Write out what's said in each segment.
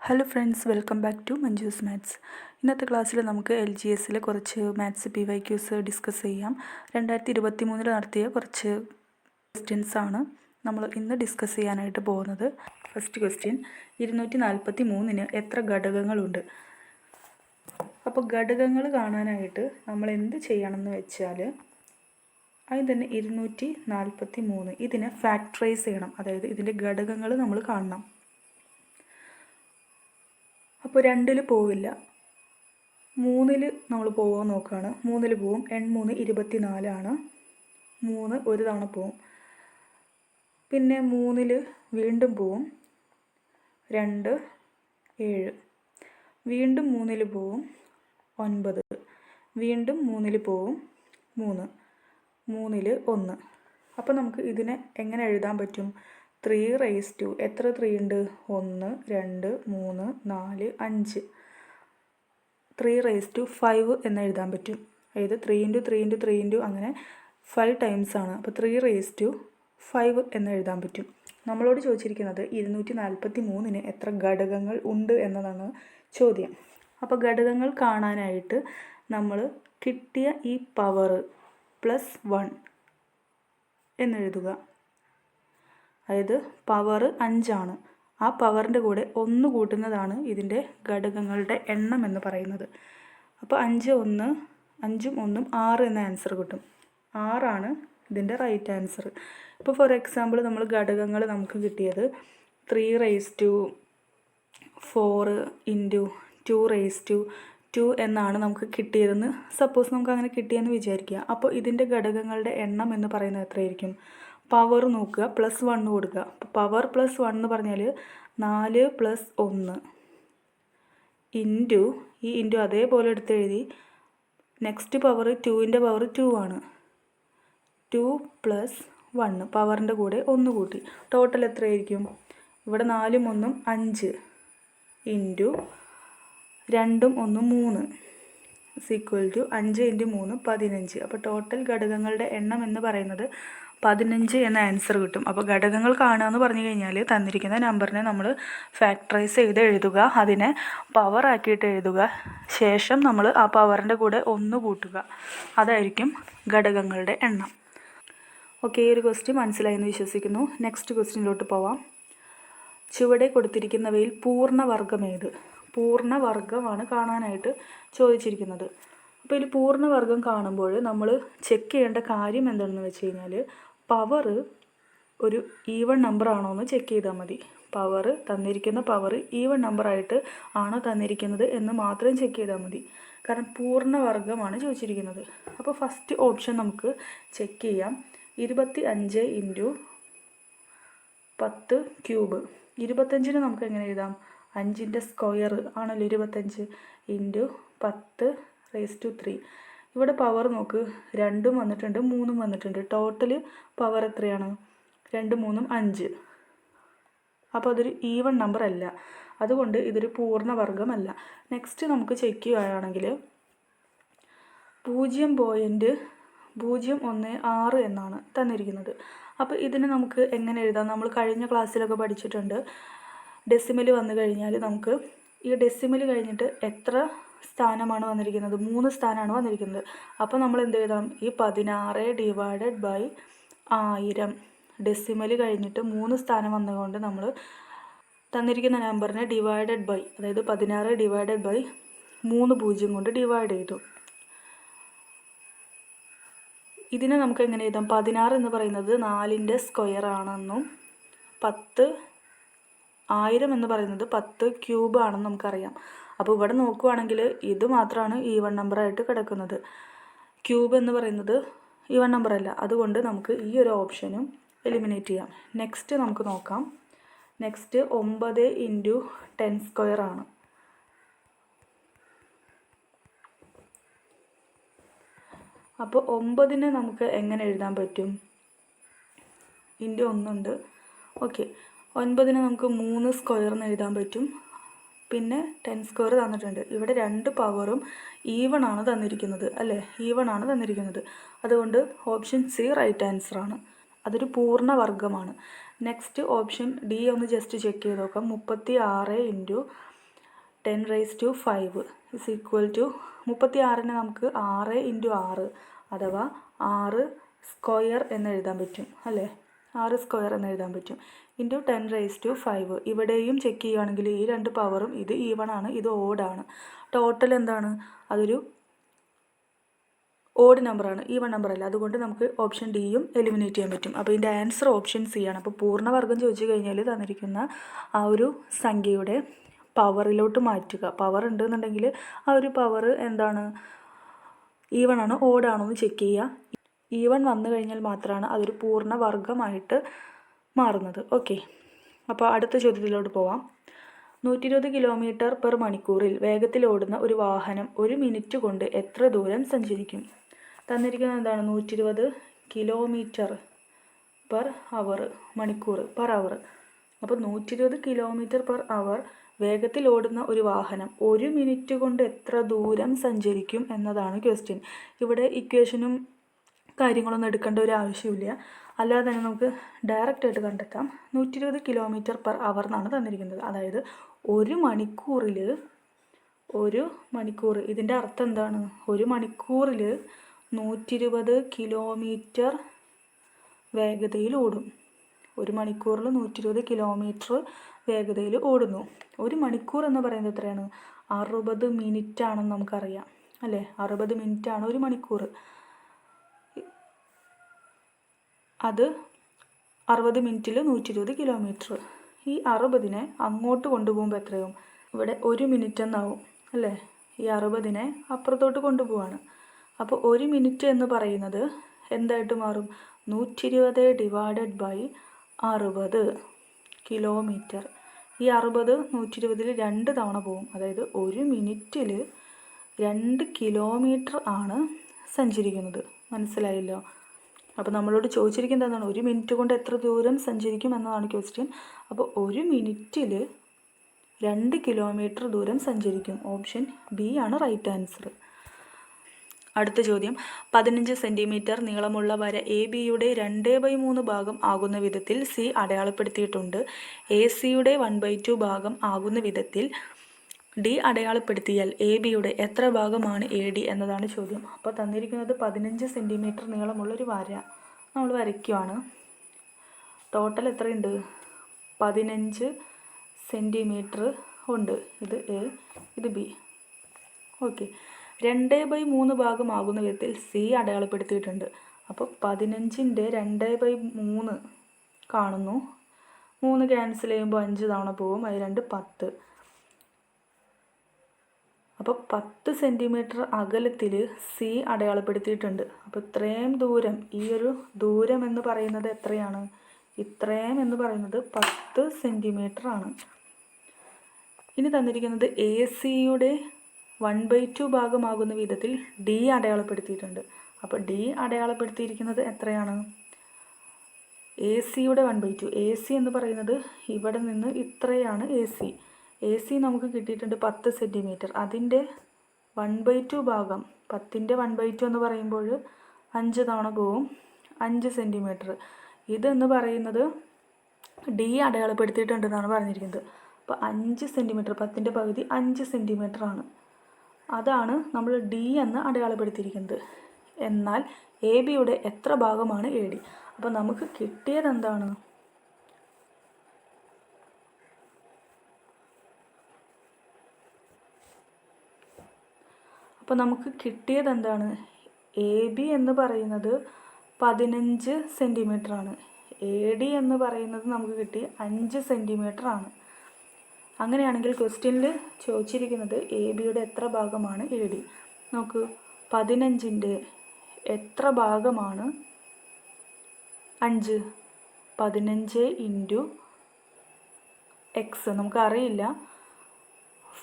Hello friends welcome back to Manju's maths ഇന്നത്തെ ക്ലാസ്സിൽ നമുക്ക് എൽ ജി എസിലെ കുറച്ച് maths P Y Qs discuss ചെയ്യാം. രണ്ടായിരത്തി ഇരുപത്തി മൂന്നിൽ നടത്തിയ കുറച്ച് ക്വസ്റ്റ്യൻസ് ആണ് നമ്മൾ ഇന്ന് ഡിസ്കസ് ചെയ്യാനായിട്ട് പോകുന്നത്. ഫസ്റ്റ് ക്വസ്റ്റ്യൻ ഇരുന്നൂറ്റി നാൽപ്പത്തി മൂന്നിന് എത്ര ഘടകങ്ങളുണ്ട്? അപ്പോൾ ഘടകങ്ങൾ കാണാനായിട്ട് നമ്മൾ എന്ത് ചെയ്യണമെന്ന് വെച്ചാൽ അതിന് തന്നെ ഇരുന്നൂറ്റി നാൽപ്പത്തി മൂന്ന് ഇതിനെ ഫാക്ടറൈസ് ചെയ്യണം. അതായത് ഇതിന്റെ ഘടകങ്ങൾ നമ്മൾ കാണണം. അപ്പോൾ രണ്ടിൽ പോവില്ല. മൂന്നിൽ നമ്മൾ പോകാൻ നോക്കുകയാണ് മൂന്നിൽ പോവും. എൺമൂന്ന് ഇരുപത്തി നാലാണ് മൂന്ന് ഒരു തവണ പോവും. പിന്നെ മൂന്നിൽ വീണ്ടും പോവും. രണ്ട് ഏഴ്. വീണ്ടും മൂന്നിൽ പോവും. ഒൻപത്. വീണ്ടും മൂന്നിൽ പോവും. മൂന്ന്. മൂന്നിൽ ഒന്ന്. അപ്പോൾ നമുക്ക് ഇതിനെ എങ്ങനെ എഴുതാൻ പറ്റും? ത്രീ റേസ് ടു എത്ര ത്രീ ഉണ്ട്? ഒന്ന് രണ്ട് മൂന്ന് നാല് അഞ്ച്. ത്രീ റേസ് ടു ഫൈവ് എന്ന് എഴുതാൻ പറ്റും. അതായത് three into three into three into അങ്ങനെ ഫൈവ് ടൈംസ് ആണ്. അപ്പോൾ ത്രീ റേസ് ടു ഫൈവ് എന്ന് എഴുതാൻ പറ്റും. നമ്മളോട് ചോദിച്ചിരിക്കുന്നത് ഇരുന്നൂറ്റി നാൽപ്പത്തി മൂന്നിന് എത്ര ഘടകങ്ങൾ ഉണ്ട് എന്നതാണ് ചോദ്യം. അപ്പോൾ ഘടകങ്ങൾ കാണാനായിട്ട് നമ്മൾ കിട്ടിയ ഈ പവർ പ്ലസ് വൺ എന്നെഴുതുക അതായത് പവർ അഞ്ചാണ്. ആ പവറിന്റെ കൂടെ ഒന്ന് കൂട്ടുന്നതാണ് ഇതിന്റെ ഘടകങ്ങളുടെ എണ്ണം എന്ന് പറയുന്നത്. അപ്പോൾ അഞ്ച് ഒന്ന് അഞ്ചും ഒന്നും ആറ് എന്ന ആൻസർ കിട്ടും. ആറാണ് ഇതിന്റെ റൈറ്റ് ആൻസർ ഇപ്പോൾ ഫോർ എക്സാമ്പിൾ നമ്മൾ ഘടകങ്ങൾ നമുക്ക് കിട്ടിയത് three raise to four into two raise to two എന്നാണ് നമുക്ക് കിട്ടിയതെന്ന് സപ്പോസ് നമുക്ക് അങ്ങനെ കിട്ടിയെന്ന് വിചാരിക്കുക. അപ്പോൾ ഇതിന്റെ ഘടകങ്ങളുടെ എണ്ണം എന്ന് പറയുന്നത് എത്രയായിരിക്കും? പവർ നോക്കുക പ്ലസ് വൺ കൊടുക്കുക. പവർ പ്ലസ് വൺ എന്ന് പറഞ്ഞാൽ നാല് പ്ലസ് ഒന്ന് ഇന്റു ഈ ഇന്റു അതേപോലെ എടുത്ത് എഴുതി. നെക്സ്റ്റ് പവർ ടുവിന്റെ പവർ ടു ആണ്. ടു പ്ലസ് വണ്ണ് പവറിന്റെ കൂടെ ഒന്ന് കൂട്ടി. ടോട്ടൽ എത്രയായിരിക്കും? ഇവിടെ നാലും ഒന്നും അഞ്ച്. ഇന്റു രണ്ടും ഒന്നും മൂന്ന്. സീക്വൽ ടു അഞ്ച് ഇന്റു മൂന്ന് പതിനഞ്ച്. അപ്പോൾ ടോട്ടൽ ഘടകങ്ങളുടെ എണ്ണം എന്ന് പറയുന്നത് പതിനഞ്ച് എന്ന ആൻസർ കിട്ടും. അപ്പോൾ ഘടകങ്ങൾ കാണുക എന്ന് പറഞ്ഞു കഴിഞ്ഞാൽ തന്നിരിക്കുന്ന നമ്പറിനെ നമ്മൾ ഫാക്ടറൈസ് ചെയ്ത് എഴുതുക. അതിനെ പവർ ആക്കിയിട്ട് എഴുതുക. ശേഷം നമ്മൾ ആ പവറിന്റെ കൂടെ ഒന്ന് കൂട്ടുക. അതായിരിക്കും ഘടകങ്ങളുടെ എണ്ണം. ഓക്കെ ഈ ഒരു ക്വസ്റ്റ്യൻ മനസ്സിലായി എന്ന് വിശ്വസിക്കുന്നു. നെക്സ്റ്റ് ക്വസ്റ്റ്യനിലോട്ട് പോവാം. ചുവടെ കൊടുത്തിരിക്കുന്നവയിൽ പൂർണവർഗം ഏത്? പൂർണവർഗമാണ് കാണാനായിട്ട് ചോദിച്ചിരിക്കുന്നത്. അപ്പോൾ ഇതിൽ പൂർണവർഗം കാണുമ്പോൾ നമ്മൾ ചെക്ക് ചെയ്യേണ്ട കാര്യം എന്താണെന്ന് വെച്ച് കഴിഞ്ഞാൽ പവർ ഒരു ഈവൺ നമ്പർ ആണോ എന്ന് ചെക്ക് ചെയ്താൽ മതി. പവർ തന്നിരിക്കുന്ന പവർ ഈവൺ നമ്പറായിട്ട് ആണോ തന്നിരിക്കുന്നത് എന്ന് മാത്രം ചെക്ക് ചെയ്താൽ മതി. കാരണം പൂർണവർഗമാണ് ചോദിച്ചിരിക്കുന്നത്. അപ്പോൾ ഫസ്റ്റ് ഓപ്ഷൻ നമുക്ക് ചെക്ക് ചെയ്യാം. ഇരുപത്തി അഞ്ച് ഇന്റു പത്ത് ക്യൂബ് ഇരുപത്തഞ്ചിന് നമുക്ക് എങ്ങനെ എഴുതാം? അഞ്ചിന്റെ സ്ക്വയർ ആണല്ലോ ഇരുപത്തഞ്ച് ഇന്റു പത്ത് റേസ് ടു ത്രീ. ഇവിടെ പവർ നോക്ക് രണ്ടും വന്നിട്ടുണ്ട് മൂന്നും വന്നിട്ടുണ്ട്. ടോട്ടൽ പവർ എത്രയാണ്? രണ്ട് മൂന്നും അഞ്ച്. അപ്പോൾ അതൊരു ഈവൺ നമ്പർ അല്ല. അതുകൊണ്ട് ഇതൊരു പൂർണ പൂർണവർഗമല്ല നെക്സ്റ്റ് നമുക്ക് ചെക്ക് ചെയ്യുകയാണെങ്കിൽ പൂജ്യം പോയിന്റ് പൂജ്യം ഒന്ന് ആറ് എന്നാണ് തന്നിരിക്കുന്നത്. അപ്പോൾ ഇതിന് നമുക്ക് എങ്ങനെ എഴുതാം? നമ്മൾ കഴിഞ്ഞ ക്ലാസ്സിലൊക്കെ പഠിച്ചിട്ടുണ്ട്. ഡെസിമൽ വന്നു കഴിഞ്ഞാൽ നമുക്ക് ഈ ഡെസിമൽ കഴിഞ്ഞിട്ട് എത്ര സ്ഥാനമാണ് വന്നിരിക്കുന്നത്? മൂന്ന് സ്ഥാനമാണ് വന്നിരിക്കുന്നത്. അപ്പോൾ നമ്മൾ എന്ത് ചെയ്യണം ഈ പതിനാറ് ഡിവൈഡഡ് ബൈ ആയിരം. ഡെസിമൽ കഴിഞ്ഞിട്ട് മൂന്ന് സ്ഥാനം വന്നുകൊണ്ട് നമ്മൾ തന്നിരിക്കുന്ന നമ്പറിനെ ഡിവൈഡഡ് ബൈ അതായത് പതിനാറ് ഡിവൈഡഡ് ബൈ മൂന്ന് പൂജ്യം കൊണ്ട് ഡിവൈഡ് ചെയ്തു. ഇതിനെ നമുക്ക് എങ്ങനെ എഴുതാം? പതിനാറ് എന്ന് പറയുന്നത് നാലിന്റെ സ്ക്വയർ ആണെന്നും പത്ത് ആയിരം എന്ന് പറയുന്നത് പത്ത് ക്യൂബ് ആണെന്ന് നമുക്കറിയാം. അപ്പോൾ ഇവിടെ നോക്കുവാണെങ്കിൽ ഇത് മാത്രമാണ് ഈവൺ നമ്പറായിട്ട് കിടക്കുന്നത്. ക്യൂബ് എന്ന് പറയുന്നത് ഈവൺ നമ്പർ അല്ല. അതുകൊണ്ട് നമുക്ക് ഈ ഒരു ഓപ്ഷനും എലിമിനേറ്റ് ചെയ്യാം. നെക്സ്റ്റ് നമുക്ക് നോക്കാം. നെക്സ്റ്റ് ഒമ്പത് ഇന്റു ടെൻ സ്ക്വയർ ആണ്. അപ്പോൾ ഒമ്പതിനെ നമുക്ക് എങ്ങനെ എഴുതാൻ പറ്റും? ഇന്റു ഒന്നുണ്ട് ഓക്കെ ഒൻപതിനെ നമുക്ക് മൂന്ന് സ്ക്വയർ എന്ന് എഴുതാൻ പറ്റും. പിന്നെ ടെൻ സ്ക്വയർ തന്നിട്ടുണ്ട്. ഇവിടെ രണ്ട് പവറും ഈവൺ ആണ് തന്നിരിക്കുന്നത്. അല്ലേ? ഈവൺ ആണ് തന്നിരിക്കുന്നത്. അതുകൊണ്ട് ഓപ്ഷൻ സി റൈറ്റ് ആൻസർ ആണ്. അതൊരു പൂർണ വർഗമാണ് നെക്സ്റ്റ് ഓപ്ഷൻ ഡി ഒന്ന് ജസ്റ്റ് ചെക്ക് ചെയ്ത് നോക്കാം. മുപ്പത്തി ആറ് into ten raise to five is equal to മുപ്പത്തി ആറിന് നമുക്ക് ആറ് ഇന്റു ആറ് അഥവാ ആറ് സ്ക്വയർ എന്ന് എഴുതാൻ പറ്റും. അല്ലേ? ആറ് സ്ക്വയർ എന്ന് എഴുതാൻ പറ്റും. Into ten raise to five ഇവിടെയും ചെക്ക് ചെയ്യുകയാണെങ്കിൽ ഈ രണ്ട് പവറും ഇത് ഈവൺ ആണ് ഇത് ഓഡാണ് ടോട്ടൽ എന്താണ്? അതൊരു ഓഡ് നമ്പറാണ് ഈവൺ നമ്പർ അല്ല. അതുകൊണ്ട് നമുക്ക് ഓപ്ഷൻ ഡിയും എലിമിനേറ്റ് ചെയ്യാൻ പറ്റും. അപ്പോൾ ഇതിന്റെ ആൻസർ ഓപ്ഷൻ സി ആണ്. അപ്പോൾ പൂർണവർഗം ചോദിച്ചു കഴിഞ്ഞാൽ തന്നിരിക്കുന്ന ആ ഒരു സംഖ്യയുടെ പവറിലോട്ട് മാറ്റുക. പവർ ഉണ്ടെന്നുണ്ടെങ്കിൽ ആ ഒരു പവർ എന്താണ്? ഈവൺ ആണോ ഓഡാണോ എന്ന് ചെക്ക് ചെയ്യുക. ഈവൺ വന്നു കഴിഞ്ഞാൽ മാത്രമാണ് അതൊരു പൂർണ വർഗമായിട്ട് മാറുന്നത്. ഓക്കെ. അപ്പോൾ അടുത്ത ചോദ്യത്തിലോട്ട് പോവാം. നൂറ്റി ഇരുപത് കിലോമീറ്റർ പെർ മണിക്കൂറിൽ വേഗത്തിൽ ഓടുന്ന ഒരു വാഹനം ഒരു മിനിറ്റ് കൊണ്ട് എത്ര ദൂരം സഞ്ചരിക്കും? തന്നിരിക്കുന്നത് എന്താണ്? നൂറ്റി ഇരുപത് കിലോമീറ്റർ പെർ അവർ മണിക്കൂർ പെർ അവർ. അപ്പോൾ നൂറ്റി ഇരുപത് കിലോമീറ്റർ പെർ അവർ വേഗത്തിൽ ഓടുന്ന ഒരു വാഹനം ഒരു മിനിറ്റ് കൊണ്ട് എത്ര ദൂരം സഞ്ചരിക്കും എന്നതാണ് ക്വസ്റ്റ്യൻ. ഇവിടെ ഇക്വേഷനും കാര്യങ്ങളൊന്നും എടുക്കേണ്ട ഒരു ആവശ്യമില്ല അല്ലാതെ തന്നെ നമുക്ക് ഡയറക്റ്റ് ആയിട്ട് കണ്ടെത്താം. നൂറ്റി ഇരുപത് കിലോമീറ്റർ പെർ അവർ എന്നാണ് തന്നിരിക്കുന്നത്. അതായത് ഒരു മണിക്കൂറിൽ ഒരു മണിക്കൂർ. ഇതിന്റെ അർത്ഥം എന്താണ്? ഒരു മണിക്കൂറിൽ നൂറ്റി ഇരുപത് കിലോമീറ്റർ വേഗതയിൽ ഓടും. ഒരു മണിക്കൂറിൽ നൂറ്റി ഇരുപത് കിലോമീറ്റർ വേഗതയിൽ ഓടുന്നു. ഒരു മണിക്കൂർ എന്ന് പറയുന്നത് എത്രയാണ്? അറുപത് മിനിറ്റ് ആണെന്ന് നമുക്കറിയാം. അല്ലേ? അറുപത് മിനിറ്റ് ആണ് ഒരു മണിക്കൂർ. അത് അറുപത് മിനിറ്റിൽ നൂറ്റി ഇരുപത് കിലോമീറ്റർ. ഈ അറുപതിനെ അങ്ങോട്ട് കൊണ്ടുപോകുമ്പോൾ എത്രയാവും? ഇവിടെ ഒരു മിനിറ്റ് എന്നാവും അല്ലേ? ഈ അറുപതിനെ അപ്പുറത്തോട്ട് കൊണ്ടുപോവാണ്. അപ്പോൾ ഒരു മിനിറ്റ് എന്ന് പറയുന്നത് എന്തായിട്ട് മാറും? നൂറ്റി ഇരുപത് ഡിവൈഡഡ് ബൈ അറുപത് കിലോമീറ്റർ. ഈ അറുപത് നൂറ്റി ഇരുപതിൽ രണ്ട് തവണ പോകും അതായത് ഒരു മിനിറ്റിൽ രണ്ട് കിലോമീറ്റർ ആണ് സഞ്ചരിക്കുന്നത്. മനസ്സിലായല്ലോ? അപ്പോൾ നമ്മളോട് ചോദിച്ചിരിക്കുന്നത് എന്താണ് ഒരു മിനിറ്റ് കൊണ്ട് എത്ര ദൂരം സഞ്ചരിക്കും എന്നതാണ് ക്വസ്റ്റ്യൻ അപ്പോൾ ഒരു മിനിറ്റിൽ രണ്ട് കിലോമീറ്റർ ദൂരം സഞ്ചരിക്കും. ഓപ്ഷൻ ബി ആണ് റൈറ്റ് ആൻസർ അടുത്ത ചോദ്യം. പതിനഞ്ച് സെന്റിമീറ്റർ നീളമുള്ള വര എ ബിയുടെ രണ്ട് ബൈ മൂന്ന് ഭാഗം ആകുന്ന വിധത്തിൽ സി അടയാളപ്പെടുത്തിയിട്ടുണ്ട്. എ സിയുടെ വൺ ബൈ ടു ഭാഗം ആകുന്ന വിധത്തിൽ ഡി അടയാളപ്പെടുത്തിയാൽ എ ബിയുടെ എത്ര ഭാഗമാണ് എ ഡി എന്നതാണ് ചോദ്യം. അപ്പോൾ തന്നിരിക്കുന്നത് പതിനഞ്ച് സെന്റിമീറ്റർ നീളമുള്ളൊരു വര. നമ്മൾ വരയ്ക്കുവാണ്. ടോട്ടൽ എത്രയുണ്ട്? പതിനഞ്ച് സെന്റിമീറ്റർ ഉണ്ട്. ഇത് എ ഇത് ബി. ഓക്കെ. രണ്ട് ബൈ മൂന്ന് ഭാഗമാകുന്ന വിധത്തിൽ സി അടയാളപ്പെടുത്തിയിട്ടുണ്ട്. അപ്പോൾ പതിനഞ്ചിന്റെ രണ്ട് ബൈ മൂന്ന് കാണുന്നു. മൂന്ന് ക്യാൻസൽ ചെയ്യുമ്പോൾ അഞ്ച് തവണ പോകും. അത് രണ്ട് പത്ത്. അപ്പോൾ പത്ത് സെന്റിമീറ്റർ അകലത്തിൽ സി അടയാളപ്പെടുത്തിയിട്ടുണ്ട്. അപ്പോൾ ഇത്രയും ദൂരം ഈ ഒരു ദൂരം എന്ന് പറയുന്നത് എത്രയാണ്? ഇത്രയും എന്ന് പറയുന്നത് പത്ത് സെന്റിമീറ്റർ ആണ്. ഇനി തന്നിരിക്കുന്നത് എ സിയുടെ വൺ ബൈ ടു ഭാഗമാകുന്ന വിധത്തിൽ ഡി അടയാളപ്പെടുത്തിയിട്ടുണ്ട്. അപ്പോൾ ഡി അടയാളപ്പെടുത്തിയിരിക്കുന്നത് എത്രയാണ്? എ സിയുടെ one by two A C എന്ന് പറയുന്നത് ഇവിടെ നിന്ന് ഇത്രയാണ് എ സി എ സി നമുക്ക് കിട്ടിയിട്ടുണ്ട് പത്ത് സെന്റിമീറ്റർ അതിന്റെ വൺ ബൈ ടു ഭാഗം പത്തിന്റെ വൺ ബൈ ടു എന്ന് പറയുമ്പോൾ അഞ്ച് തവണ പോവും. അഞ്ച് സെന്റിമീറ്റർ ഇതെന്ന് പറയുന്നത് ഡി അടയാളപ്പെടുത്തിയിട്ടുണ്ടെന്നാണ് പറഞ്ഞിരിക്കുന്നത്. അപ്പോൾ അഞ്ച് സെന്റിമീറ്റർ പത്തിന്റെ പകുതി അഞ്ച് സെന്റിമീറ്റർ ആണ്. അതാണ് നമ്മൾ ഡി എന്ന് അടയാളപ്പെടുത്തിയിരിക്കുന്നത്. എന്നാൽ എ ബിയുടെ എത്ര ഭാഗമാണ് എ ഡി അപ്പോൾ നമുക്ക് കിട്ടിയത് എന്താണ്? അപ്പോൾ നമുക്ക് കിട്ടിയത് എന്താണ്? എ ബി എന്ന് പറയുന്നത് പതിനഞ്ച് ആണ്. എ ഡി എന്ന് പറയുന്നത് നമുക്ക് കിട്ടി അഞ്ച് ആണ്. അങ്ങനെയാണെങ്കിൽ ക്വസ്റ്റ്യനിൽ ചോദിച്ചിരിക്കുന്നത് എ ബിയുടെ എത്ര ഭാഗമാണ് എ ഡി നോക്ക് പതിനഞ്ചിന്റെ എത്ര ഭാഗമാണ് അഞ്ച്? പതിനഞ്ച് ഇന്റു എക്സ് നമുക്കറിയില്ല.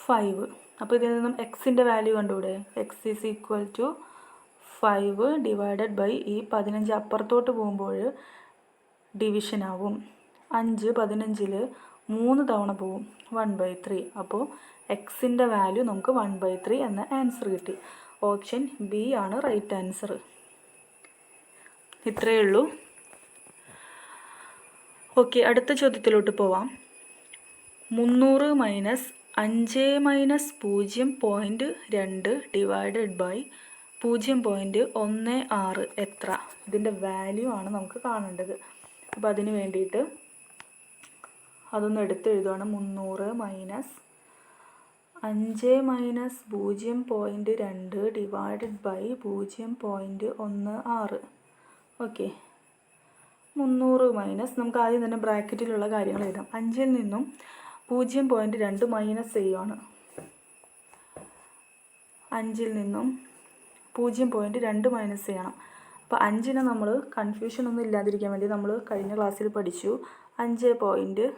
ഫൈവ് അപ്പോൾ ഇതിൽ നിന്നും എക്സിന്റെ value കണ്ടുകൂടെ x is equal to five divided by ഈ പതിനഞ്ച് അപ്പുറത്തോട്ട് പോകുമ്പോൾ ഡിവിഷൻ ആവും. അഞ്ച് പതിനഞ്ചിൽ മൂന്ന് തവണ പോവും. വൺ ബൈ ത്രീ അപ്പോൾ എക്സിന്റെ വാല്യൂ നമുക്ക് വൺ ബൈ ത്രീ എന്ന ആൻസർ കിട്ടി. ഓപ്ഷൻ ബി ആണ് റൈറ്റ് ആൻസർ ഇത്രയേ ഉള്ളൂ. ഓക്കെ അടുത്ത ചോദ്യത്തിലോട്ട് പോവാം. മുന്നൂറ് മൈനസ് അഞ്ച് മൈനസ് പൂജ്യം പോയിന്റ് രണ്ട് ഡിവൈഡഡ് ബൈ പൂജ്യം പോയിന്റ് ഒന്ന് ആറ് എത്ര? ഇതിന്റെ വാല്യൂ ആണ് നമുക്ക് കാണേണ്ടത്. അപ്പോൾ അതിന് വേണ്ടിയിട്ട് അതൊന്ന് എടുത്ത് എഴുതുകയാണ് മുന്നൂറ് മൈനസ് അഞ്ച് മൈനസ് പൂജ്യം പോയിന്റ് രണ്ട് ഡിവൈഡഡ് ബൈ പൂജ്യം പോയിന്റ് ഒന്ന് ആറ്. ഓക്കെ മുന്നൂറ് മൈനസ് നമുക്ക് ആദ്യം തന്നെ ബ്രാക്കറ്റിലുള്ള കാര്യങ്ങൾ എഴുതാം. അഞ്ചിൽ നിന്നും പൂജ്യം പോയിന്റ് രണ്ട് മൈനസ് ചെയ്യുവാണ്. അഞ്ചിൽ നിന്നും പൂജ്യം പോയിന്റ് രണ്ട് മൈനസ് ചെയ്യണം. അപ്പോൾ അഞ്ചിനെ നമ്മൾ കൺഫ്യൂഷൻ ഒന്നും ഇല്ലാതിരിക്കാൻ വേണ്ടി നമ്മൾ കഴിഞ്ഞ ക്ലാസ്സിൽ പഠിച്ചു. അഞ്ച് പോയിന്റ്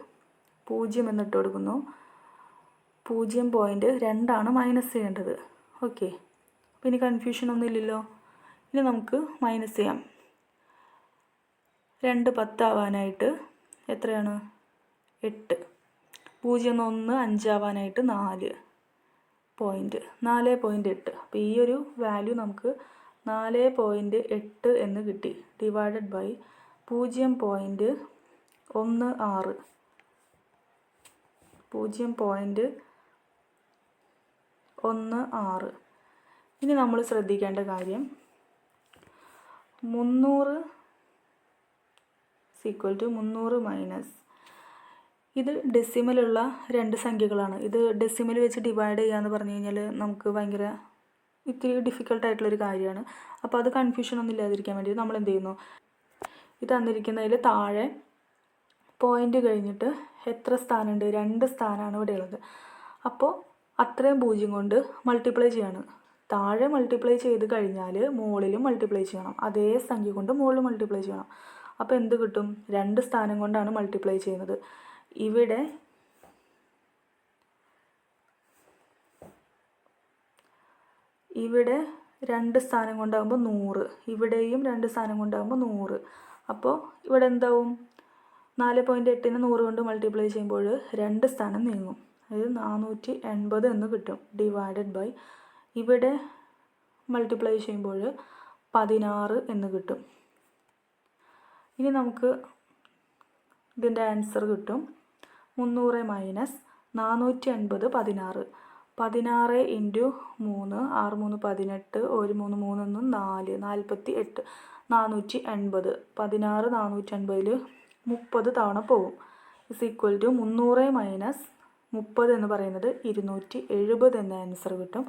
പൂജ്യം എന്നിട്ട് കൊടുക്കുന്നു. പൂജ്യം പോയിന്റ് രണ്ടാണ് മൈനസ് ചെയ്യേണ്ടത്. ഓക്കെ. അപ്പോൾ ഇനി കൺഫ്യൂഷൻ ഒന്നും ഇല്ലല്ലോ. ഇനി നമുക്ക് മൈനസ് ചെയ്യാം. രണ്ട് പത്താവാനായിട്ട് എത്രയാണ്? എട്ട്. പൂജ്യം ഒന്ന് അഞ്ചാവാനായിട്ട് നാല് പോയിന്റ് നാല് പോയിന്റ് എട്ട്. അപ്പോൾ ഈ ഒരു വാല്യൂ നമുക്ക് നാല് പോയിന്റ് എട്ട് എന്ന് കിട്ടി. ഡിവൈഡഡ് ബൈ പൂജ്യം പോയിന്റ് ഒന്ന് ആറ്. പൂജ്യം പോയിന്റ് ഒന്ന് ആറ്. ഇനി നമ്മൾ ശ്രദ്ധിക്കേണ്ട കാര്യം മുന്നൂറ് സീക്വൽ ടു മുന്നൂറ് മൈനസ് ഇത് ഡെസിമലുള്ള രണ്ട് സംഖ്യകളാണ്. ഇത് ഡെസിമൽ വെച്ച് ഡിവൈഡ് ചെയ്യാന്ന് പറഞ്ഞു കഴിഞ്ഞാൽ നമുക്ക് ഭയങ്കര ഇത്തിരി ഡിഫിക്കൽട്ടായിട്ടുള്ളൊരു കാര്യമാണ്. അപ്പോൾ അത് കൺഫ്യൂഷൻ ഒന്നും ഇല്ലാതിരിക്കാൻ വേണ്ടി നമ്മൾ എന്ത് ചെയ്യുന്നു? ഇത് തന്നിരിക്കുന്നതിൽ താഴെ പോയിന്റ് കഴിഞ്ഞിട്ട് എത്ര സ്ഥാനമുണ്ട്? രണ്ട് സ്ഥാനമാണ് ഇവിടെ ഉള്ളത്. അപ്പോൾ അത്രയും പൂജ്യം കൊണ്ട് മൾട്ടിപ്ലൈ ചെയ്യാണ്. താഴെ മൾട്ടിപ്ലൈ ചെയ്ത് കഴിഞ്ഞാൽ മുകളിലും മൾട്ടിപ്ലൈ ചെയ്യണം. അതേ സംഖ്യ കൊണ്ട് മുകളിൽ മൾട്ടിപ്ലൈ ചെയ്യണം. അപ്പോൾ എന്ത് കിട്ടും? രണ്ട് സ്ഥാനം കൊണ്ടാണ് മൾട്ടിപ്ലൈ ചെയ്യുന്നത്. ഇവിടെ ഇവിടെ രണ്ട് സ്ഥാനം കൊണ്ടാകുമ്പോൾ നൂറ്. ഇവിടെയും രണ്ട് സ്ഥാനം കൊണ്ടാകുമ്പോൾ നൂറ്. അപ്പോൾ ഇവിടെ എന്താവും? നാല് പോയിന്റ് എട്ടിന് നൂറ് കൊണ്ട് മൾട്ടിപ്ലൈ ചെയ്യുമ്പോൾ രണ്ട് സ്ഥാനം നീങ്ങും. അതായത് നാനൂറ്റി എൺപത് എന്ന് കിട്ടും. ഡിവൈഡഡ് ബൈ ഇവിടെ മൾട്ടിപ്ലൈ ചെയ്യുമ്പോൾ പതിനാറ് എന്ന് കിട്ടും. ഇനി നമുക്ക് ഇതിന്റെ ആൻസർ കിട്ടും. മുന്നൂറ് മൈനസ് നാനൂറ്റി അൻപത് പതിനാറ്. പതിനാറ് ഇന്റു മൂന്ന് ആറ് മൂന്ന് പതിനെട്ട് ഒരു മൂന്ന് മൂന്ന് നാല് നാൽപ്പത്തി എട്ട് നാനൂറ്റി എൺപത് പതിനാറ് നാനൂറ്റി അൻപതിൽ മുപ്പത് തവണ പോകും ഇസ് ഈക്വൽ ടു മുന്നൂറ് മൈനസ് മുപ്പത് എന്ന് പറയുന്നത് ഇരുന്നൂറ്റി എഴുപത് എന്ന ആൻസർ കിട്ടും.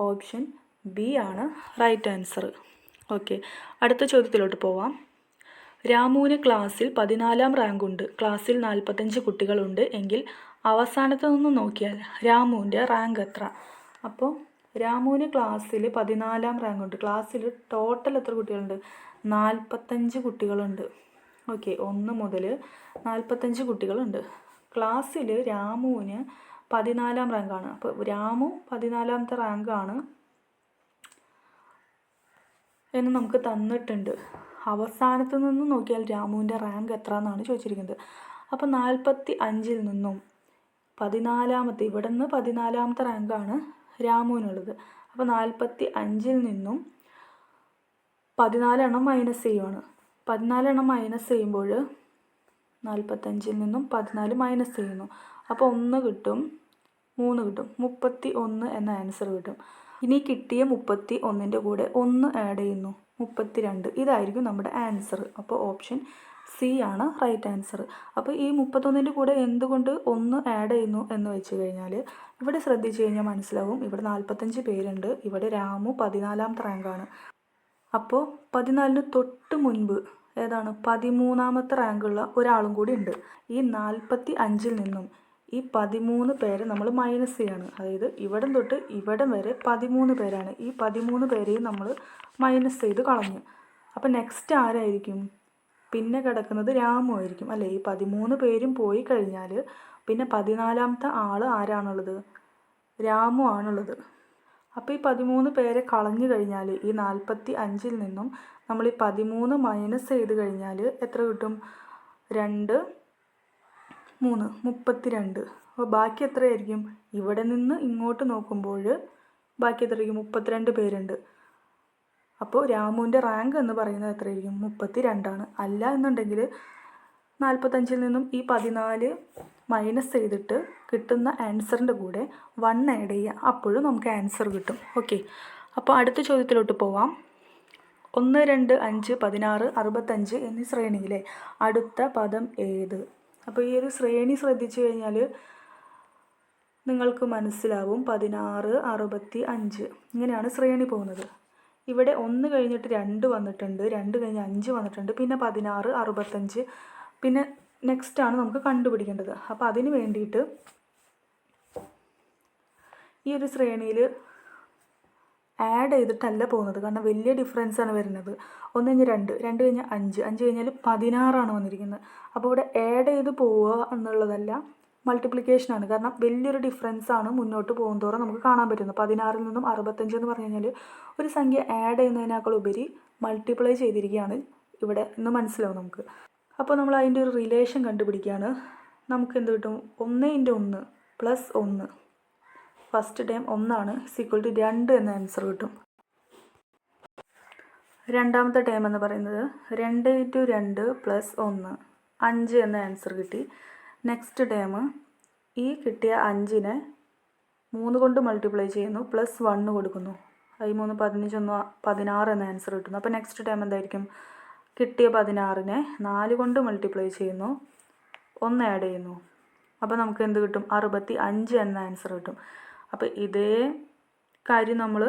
ഓപ്ഷൻ ബി ആണ് റൈറ്റ് ആൻസർ. ഓക്കെ. അടുത്ത ചോദ്യത്തിലോട്ട് പോവാം. രാമുവിന് ക്ലാസ്സിൽ പതിനാലാം റാങ്ക് ഉണ്ട് ക്ലാസ്സിൽ നാൽപ്പത്തഞ്ച് കുട്ടികളുണ്ട് എങ്കിൽ അവസാനത്ത് നിന്ന് നോക്കിയാൽ രാമുവിന്റെ റാങ്ക് എത്ര? അപ്പോൾ രാമുവിന് ക്ലാസ്സിൽ പതിനാലാം റാങ്ക് ഉണ്ട് ക്ലാസ്സിൽ ടോട്ടൽ എത്ര കുട്ടികളുണ്ട്? നാൽപ്പത്തഞ്ച് കുട്ടികളുണ്ട്. ഓക്കെ ഒന്ന് മുതൽ നാൽപ്പത്തഞ്ച് കുട്ടികളുണ്ട്. ക്ലാസ്സിൽ രാമുവിന് പതിനാലാം റാങ്കാണ്. അപ്പോൾ രാമു പതിനാലാമത്തെ റാങ്കാണ് എന്ന് നമുക്ക് തന്നിട്ടുണ്ട്. അവസാനത്ത് നിന്നും നോക്കിയാൽ രാമുവിന്റെ റാങ്ക് എത്ര എന്നാണ് ചോദിച്ചിരിക്കുന്നത്. അപ്പോൾ നാൽപ്പത്തി അഞ്ചിൽ നിന്നും പതിനാലാമത്തെ ഇവിടെ നിന്ന് പതിനാലാമത്തെ റാങ്കാണ് രാമുവിനുള്ളത്. അപ്പോൾ നാൽപ്പത്തി അഞ്ചിൽ നിന്നും പതിനാലെണ്ണം മൈനസ് ചെയ്യുവാണ്. പതിനാലെണ്ണം മൈനസ് ചെയ്യുമ്പോൾ നാൽപ്പത്തഞ്ചിൽ നിന്നും പതിനാല് മൈനസ് ചെയ്യുന്നു. അപ്പോൾ ഒന്ന് കിട്ടും മൂന്ന് കിട്ടും മുപ്പത്തി ഒന്ന് എന്ന ആൻസർ കിട്ടും. ഇനി കിട്ടിയ മുപ്പത്തി ഒന്നിന്റെ കൂടെ ഒന്ന് ആഡ് ചെയ്യുന്നു. മുപ്പത്തി രണ്ട് ഇതായിരിക്കും നമ്മുടെ ആൻസർ അപ്പോൾ ഓപ്ഷൻ സി ആണ് റൈറ്റ് ആൻസർ അപ്പോൾ ഈ മുപ്പത്തൊന്നിന്റെ കൂടെ എന്തുകൊണ്ട് ഒന്ന് ആഡ് ചെയ്യുന്നു എന്ന് വെച്ച് കഴിഞ്ഞാൽ ഇവിടെ ശ്രദ്ധിച്ചു കഴിഞ്ഞാൽ മനസ്സിലാവും. ഇവിടെ നാൽപ്പത്തഞ്ച് പേരുണ്ട്. ഇവിടെ രാമു പതിനാലാമത്തെ റാങ്കാണ് അപ്പോൾ പതിനാലിന് തൊട്ട് മുൻപ് ഏതാണ്? പതിമൂന്നാമത്തെ റാങ്കുള്ള ഒരാളും കൂടി ഉണ്ട്. ഈ നാൽപ്പത്തി അഞ്ചിൽ നിന്നും ഈ പതിമൂന്ന് പേരെ നമ്മൾ മൈനസ് ചെയ്യാണ്. അതായത് ഇവിടം തൊട്ട് ഇവിടം വരെ പതിമൂന്ന് പേരാണ്. ഈ പതിമൂന്ന് പേരെയും നമ്മൾ മൈനസ് ചെയ്ത് കളഞ്ഞു. അപ്പോൾ നെക്സ്റ്റ് ആരായിരിക്കും? പിന്നെ കിടക്കുന്നത് രാമു ആയിരിക്കും അല്ലേ? ഈ പതിമൂന്ന് പേരും പോയി കഴിഞ്ഞാൽ പിന്നെ പതിനാലാമത്തെ ആൾ ആരാണുള്ളത്? രാമു ആണുള്ളത്. അപ്പോൾ ഈ പതിമൂന്ന് പേരെ കളഞ്ഞു കഴിഞ്ഞാൽ ഈ നാൽപ്പത്തി അഞ്ചിൽ നിന്നും നമ്മൾ ഈ പതിമൂന്ന് മൈനസ് ചെയ്ത് കഴിഞ്ഞാൽ എത്ര കിട്ടും? രണ്ട് മൂന്ന് മുപ്പത്തി രണ്ട് അപ്പോൾ ബാക്കി എത്രയായിരിക്കും? ഇവിടെ നിന്ന് ഇങ്ങോട്ട് നോക്കുമ്പോൾ ബാക്കി എത്രയായിരിക്കും? മുപ്പത്തിരണ്ട് പേരുണ്ട്. അപ്പോൾ രാമുവിന്റെ റാങ്ക് എന്ന് പറയുന്നത് എത്രയായിരിക്കും? മുപ്പത്തി രണ്ടാണ് അല്ല എന്നുണ്ടെങ്കിൽ നാൽപ്പത്തഞ്ചിൽ നിന്നും ഈ പതിനാല് മൈനസ് ചെയ്തിട്ട് കിട്ടുന്ന ആൻസറിന്റെ കൂടെ വൺ ആഡ് ചെയ്യുക. അപ്പോഴും നമുക്ക് ആൻസർ കിട്ടും. ഓക്കെ. അപ്പോൾ അടുത്ത ചോദ്യത്തിലോട്ട് പോവാം. ഒന്ന് രണ്ട് അഞ്ച് പതിനാറ് അറുപത്തഞ്ച് എന്നീ ശ്രേണിയിലെ അടുത്ത പദം ഏത്? അപ്പോൾ ഈ ഒരു ശ്രേണി ശ്രദ്ധിച്ചു കഴിഞ്ഞാൽ നിങ്ങൾക്ക് മനസ്സിലാവും പതിനാറ് അറുപത്തി അഞ്ച്. ഇങ്ങനെയാണ് ശ്രേണി പോകുന്നത്. ഇവിടെ ഒന്ന് കഴിഞ്ഞിട്ട് രണ്ട് വന്നിട്ടുണ്ട് രണ്ട് കഴിഞ്ഞ് അഞ്ച് വന്നിട്ടുണ്ട് പിന്നെ പതിനാറ് അറുപത്തഞ്ച്. പിന്നെ നെക്സ്റ്റ് ആണ് നമുക്ക് കണ്ടുപിടിക്കേണ്ടത്. അപ്പോൾ അതിന് വേണ്ടിയിട്ട് ഈ ഒരു ശ്രേണിയിൽ ആഡ് ചെയ്തിട്ടല്ല പോകുന്നത്. കാരണം വലിയ ഡിഫറൻസ് ആണ് വരുന്നത്. ഒന്ന് കഴിഞ്ഞ് രണ്ട് രണ്ട് കഴിഞ്ഞ് അഞ്ച് അഞ്ച് കഴിഞ്ഞാൽ പതിനാറാണ് വന്നിരിക്കുന്നത്. അപ്പോൾ ഇവിടെ ആഡ് ചെയ്ത് പോവുക എന്നുള്ളതല്ല മൾട്ടിപ്ലിക്കേഷനാണ് കാരണം വലിയൊരു ഡിഫറൻസ് ആണ് മുന്നോട്ട് പോകുന്തോറും നമുക്ക് കാണാൻ പറ്റുന്നത്. പതിനാറിൽ നിന്നും അറുപത്തഞ്ച് എന്ന് പറഞ്ഞു കഴിഞ്ഞാൽ ഒരു സംഖ്യ ആഡ് ചെയ്യുന്നതിനേക്കാൾ ഉപരി മൾട്ടിപ്ലൈ ചെയ്തിരിക്കുകയാണ് ഇവിടെ എന്ന് മനസ്സിലാവും നമുക്ക്. അപ്പോൾ നമ്മൾ അതിന്റെ ഒരു റിലേഷൻ കണ്ടുപിടിക്കുകയാണ്. നമുക്ക് എന്ത് കിട്ടും? ഒന്ന് ഇന്റു ഒന്ന് പ്ലസ് ഒന്ന്. ഫസ്റ്റ് ടൈം ഒന്നാണ് സിക്വൽ ടു രണ്ട് എന്ന ആൻസർ കിട്ടും. രണ്ടാമത്തെ ടൈം എന്ന് പറയുന്നത് രണ്ട് ഇന്റു രണ്ട് പ്ലസ് ഒന്ന് അഞ്ച് എന്ന ആൻസർ കിട്ടി. നെക്സ്റ്റ് ടൈം ഈ കിട്ടിയ അഞ്ചിനെ മൂന്ന് കൊണ്ട് മൾട്ടിപ്ലൈ ചെയ്യുന്നു പ്ലസ് വണ്ണ് കൊടുക്കുന്നു. ഈ മൂന്ന് പതിനഞ്ചൊന്ന് പതിനാറ് എന്ന ആൻസർ കിട്ടുന്നു. അപ്പോൾ നെക്സ്റ്റ് ടൈം എന്തായിരിക്കും? കിട്ടിയ പതിനാറിനെ നാല് കൊണ്ട് മൾട്ടിപ്ലൈ ചെയ്യുന്നു ഒന്ന് ആഡ് ചെയ്യുന്നു. അപ്പോൾ നമുക്ക് എന്ത് കിട്ടും? അറുപത്തി അഞ്ച് എന്ന ആൻസർ കിട്ടും. അപ്പോൾ ഇതേ കാര്യം നമ്മൾ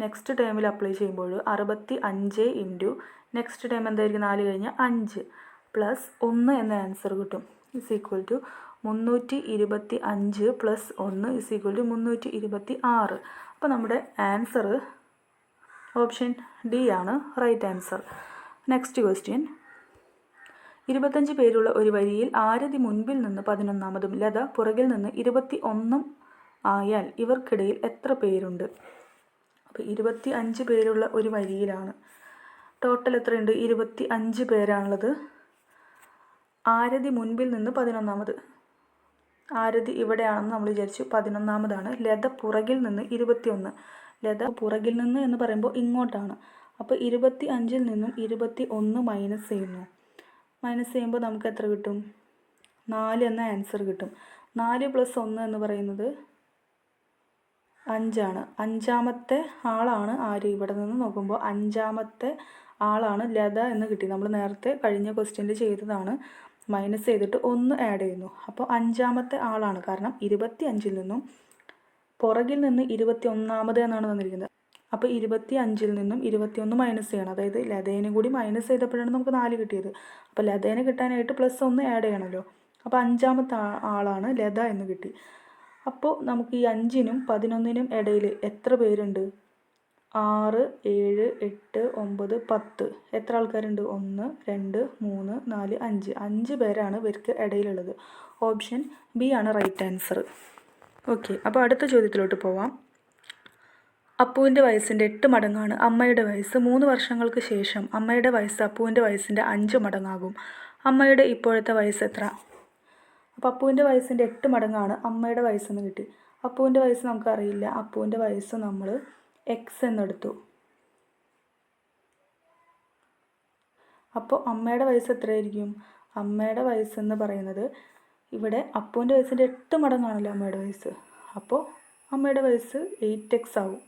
നെക്സ്റ്റ് ടേമിൽ അപ്ലൈ ചെയ്യുമ്പോൾ അറുപത്തി അഞ്ച് ഇന്റു നെക്സ്റ്റ് ടേം എന്തായിരിക്കും? നാല് കഴിഞ്ഞാൽ അഞ്ച് പ്ലസ് ഒന്ന് എന്ന ആൻസർ കിട്ടും. ഇസ് ഈക്വൽ ടു മുന്നൂറ്റി ഇരുപത്തി അഞ്ച് പ്ലസ് ഒന്ന് ഇസ് ഈക്വൽ ടു മുന്നൂറ്റി ഇരുപത്തി ആറ് അപ്പോൾ നമ്മുടെ ആൻസർ ഓപ്ഷൻ ഡി ആണ് റൈറ്റ് ആൻസർ നെക്സ്റ്റ് ക്വസ്റ്റ്യൻ ഇരുപത്തഞ്ച് പേരുള്ള ഒരു വരിയിൽ ആരതി മുൻപിൽ നിന്ന് പതിനൊന്നാമതും ലത പുറകിൽ നിന്ന് ഇരുപത്തി ഒന്നും ആയാൽ ഇവർക്കിടയിൽ എത്ര പേരുണ്ട്? അപ്പോൾ ഇരുപത്തി അഞ്ച് പേരുള്ള ഒരു വരിയിലാണ്. ടോട്ടൽ എത്രയുണ്ട്? ഇരുപത്തി അഞ്ച് പേരാണുള്ളത്. ആരതി മുൻപിൽ നിന്ന് പതിനൊന്നാമത്. ആരതി ഇവിടെയാണെന്ന് നമ്മൾ വിചാരിച്ചു. പതിനൊന്നാമതാണ്. ലത പുറകിൽ നിന്ന് ഇരുപത്തിയൊന്ന്. ലത പുറകിൽ നിന്ന് എന്ന് പറയുമ്പോൾ ഇങ്ങോട്ടാണ്. അപ്പോൾ ഇരുപത്തി അഞ്ചിൽ നിന്നും ഇരുപത്തി ഒന്ന് മൈനസ് ചെയ്യുന്നു. മൈനസ് ചെയ്യുമ്പോൾ നമുക്ക് എത്ര കിട്ടും? നാല് എന്ന ആൻസർ കിട്ടും. നാല് പ്ലസ് ഒന്ന് എന്ന് പറയുന്നത് അഞ്ചാണ്. അഞ്ചാമത്തെ ആളാണ് ആര്? ഇവിടെ നിന്ന് നോക്കുമ്പോൾ അഞ്ചാമത്തെ ആളാണ് ലത എന്ന് കിട്ടി. നമ്മൾ നേരത്തെ കഴിഞ്ഞ ക്വസ്റ്റ്യനിൽ ചെയ്തതാണ്. മൈനസ് ചെയ്തിട്ട് ഒന്ന് ആഡ് ചെയ്യുന്നു. അപ്പോൾ അഞ്ചാമത്തെ ആളാണ്. കാരണം ഇരുപത്തി അഞ്ചിൽ നിന്നും പുറകിൽ നിന്ന് ഇരുപത്തി ഒന്നാമത് എന്നാണ് തന്നിരിക്കുന്നത്. അപ്പോൾ ഇരുപത്തി അഞ്ചിൽ നിന്നും ഇരുപത്തിയൊന്ന് മൈനസ് ചെയ്യണം. അതായത് ലതേനെ കൂടി മൈനസ് ചെയ്തപ്പോഴാണ് നമുക്ക് നാല് കിട്ടിയത്. അപ്പോൾ ലതേനെ കിട്ടാനായിട്ട് പ്ലസ് ഒന്ന് ആഡ് ചെയ്യണമല്ലോ അപ്പോൾ അഞ്ചാമത്തെ ആളാണ് ലത എന്ന് കിട്ടി. അപ്പോൾ നമുക്ക് ഈ അഞ്ചിനും പതിനൊന്നിനും ഇടയിൽ എത്ര പേരുണ്ട്? ആറ് ഏഴ് എട്ട് ഒമ്പത് പത്ത്. എത്ര ആൾക്കാരുണ്ട്? ഒന്ന് രണ്ട് മൂന്ന് നാല് അഞ്ച്. അഞ്ച് പേരാണ് ഇവർക്ക് ഇടയിലുള്ളത്. ഓപ്ഷൻ ബി ആണ് റൈറ്റ് ആൻസർ. ഓക്കെ അപ്പോൾ അടുത്ത ചോദ്യത്തിലോട്ട് പോവാം. അപ്പുവിന്റെ വയസ്സിന്റെ എട്ട് മടങ്ങാണ് അമ്മയുടെ വയസ്സ്. മൂന്ന് വർഷങ്ങൾക്ക് ശേഷം അമ്മയുടെ വയസ്സ് അപ്പുവിന്റെ വയസ്സിന്റെ അഞ്ച് മടങ്ങാകും. അമ്മയുടെ ഇപ്പോഴത്തെ വയസ്സ് എത്ര? അപ്പോൾ അപ്പുവിന്റെ വയസ്സിന്റെ എട്ട് മടങ്ങാണ് അമ്മയുടെ വയസ്സെന്ന് കിട്ടി. അപ്പുവിന്റെ വയസ്സ് നമുക്കറിയില്ല. അപ്പുവിന്റെ വയസ്സ് നമ്മൾ എക്സ് എന്നെടുത്തു. അപ്പോൾ അമ്മയുടെ വയസ്സ് എത്രയായിരിക്കും? അമ്മയുടെ വയസ്സെന്ന് പറയുന്നത് ഇവിടെ അപ്പുവിന്റെ വയസ്സിന്റെ എട്ട് മടങ്ങാണല്ലോ അമ്മയുടെ വയസ്സ്. അപ്പോൾ അമ്മയുടെ വയസ്സ് എയ്റ്റ് എക്സ് ആവും.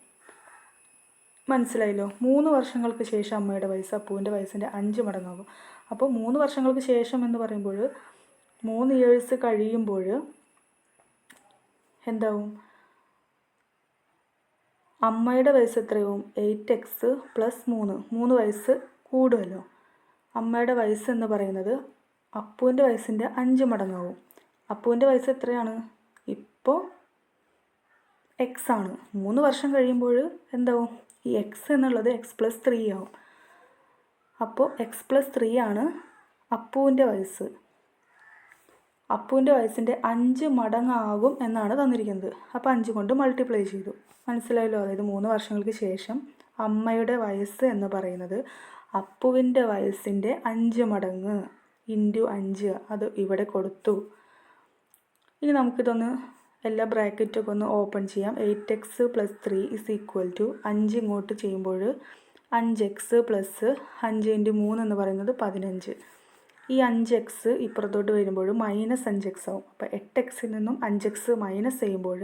മനസ്സിലായല്ലോ? മൂന്ന് വർഷങ്ങൾക്ക് ശേഷം അമ്മയുടെ വയസ്സ് അപ്പുവിന്റെ വയസ്സിന്റെ അഞ്ച് മടങ്ങാകും. അപ്പോൾ മൂന്ന് വർഷങ്ങൾക്ക് ശേഷം എന്ന് പറയുമ്പോൾ മൂന്ന് ഇയേഴ്സ് കഴിയുമ്പോൾ എന്താവും? അമ്മയുടെ വയസ്സ് എത്രയാവും? എയ്റ്റ് എക്സ് പ്ലസ് മൂന്ന്. മൂന്ന് വയസ്സ് കൂടുമല്ലോ. അമ്മയുടെ വയസ്സ് എന്ന് പറയുന്നത് അപ്പുവിന്റെ വയസ്സിന്റെ അഞ്ച് മടങ്ങാവും. അപ്പുവിന്റെ വയസ്സ് എത്രയാണ്? ഇപ്പോൾ എക്സ് ആണ്. മൂന്ന് വർഷം കഴിയുമ്പോൾ എന്താവും? ഈ എക്സ് എന്നുള്ളത് എക്സ് പ്ലസ് ത്രീ ആവും. അപ്പോൾ എക്സ് പ്ലസ് ത്രീ ആണ് അപ്പുവിന്റെ വയസ്സ്. അപ്പുവിന്റെ വയസ്സിന്റെ അഞ്ച് മടങ്ങാകും എന്നാണ് തന്നിരിക്കുന്നത്. അപ്പോൾ അഞ്ച് കൊണ്ട് മൾട്ടിപ്ലൈ ചെയ്തു. മനസ്സിലായല്ലോ? അതായത് മൂന്ന് വർഷങ്ങൾക്ക് ശേഷം അമ്മയുടെ വയസ്സ് എന്ന് പറയുന്നത് അപ്പുവിന്റെ വയസ്സിന്റെ അഞ്ച് മടങ്ങ് ഇന്റു അഞ്ച്. അത് ഇവിടെ കൊടുത്തു. ഇനി നമുക്കിതൊന്ന് എല്ലാ ബ്രാക്കറ്റൊക്കെ ഒന്ന് ഓപ്പൺ ചെയ്യാം. Eight x plus three is equal to അഞ്ച് ഇങ്ങോട്ട് ചെയ്യുമ്പോൾ അഞ്ച് എക്സ് പ്ലസ് അഞ്ച് ഇന്റു മൂന്ന് എന്ന് പറയുന്നത് പതിനഞ്ച്. ഈ അഞ്ച് എക്സ് ഇപ്പുറത്തോട്ട് വരുമ്പോൾ മൈനസ് അഞ്ച് എക്സ് ആവും. അപ്പോൾ എട്ട് എക്സിൽ നിന്നും അഞ്ച് എക്സ് മൈനസ് ചെയ്യുമ്പോൾ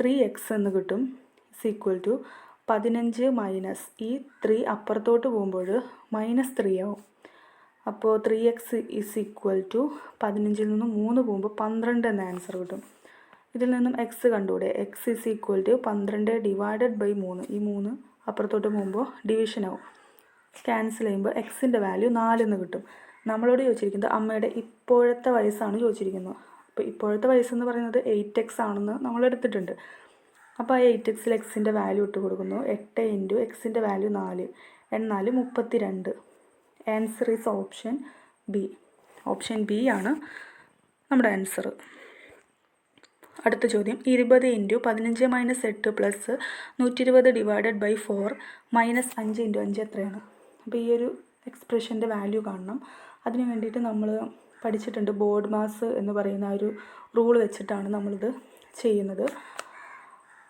ത്രീ എക്സ് എന്ന് കിട്ടും. ഇസ് ഈക്വൽ ടു പതിനഞ്ച് മൈനസ് ഈ ത്രീ അപ്പുറത്തോട്ട് പോകുമ്പോൾ മൈനസ് ത്രീ ആവും. അപ്പോൾ three x is equal to പതിനഞ്ചിൽ നിന്നും മൂന്ന് പോകുമ്പോൾ പന്ത്രണ്ട് എന്ന ആൻസർ കിട്ടും. ഇതിൽ നിന്നും എക്സ് കണ്ടുകൂടെ? എക്സ് ഇസ് ഈക്വൽ ടു പന്ത്രണ്ട് ഡിവൈഡഡ് ബൈ മൂന്ന്. ഈ മൂന്ന് അപ്പുറത്തോട്ട് പോകുമ്പോൾ ഡിവിഷൻ ആവും. ക്യാൻസൽ ചെയ്യുമ്പോൾ എക്സിന്റെ വാല്യൂ നാലെന്ന് കിട്ടും. നമ്മളോട് ചോദിച്ചിരിക്കുന്നത് അമ്മയുടെ ഇപ്പോഴത്തെ വയസ്സാണ് ചോദിച്ചിരിക്കുന്നത് അപ്പോൾ ഇപ്പോഴത്തെ വയസ്സെന്ന് പറയുന്നത് എയ്റ്റ് എക്സ് ആണെന്ന് നമ്മൾ എടുത്തിട്ടുണ്ട്. അപ്പോൾ ആ എയ്റ്റ് എക്സിൽ എക്സിന്റെ വാല്യൂ ഇട്ട് കൊടുക്കുന്നു. എട്ട് ഇന്റു എക്സിന്റെ വാല്യൂ നാല്. എന്നാൽ മുപ്പത്തി രണ്ട് answer is option B option B ആണ് നമ്മുടെ ആൻസർ അടുത്ത ചോദ്യം. ഇരുപത് ഇന്റു പതിനഞ്ച് മൈനസ് എട്ട് പ്ലസ് നൂറ്റി ഇരുപത് ഡിവൈഡഡ് ബൈ ഫോർ മൈനസ് അഞ്ച് ഇന്റു അഞ്ച് എത്രയാണ്? അപ്പോൾ ഈ ഒരു എക്സ്പ്രഷന്റെ വാല്യൂ കാണണം. അതിന് വേണ്ടിയിട്ട് നമ്മൾ പഠിച്ചിട്ടുണ്ട് ബോർഡ് മാസ് എന്ന് പറയുന്ന ഒരു റൂൾ വെച്ചിട്ടാണ് നമ്മളിത് ചെയ്യുന്നത്.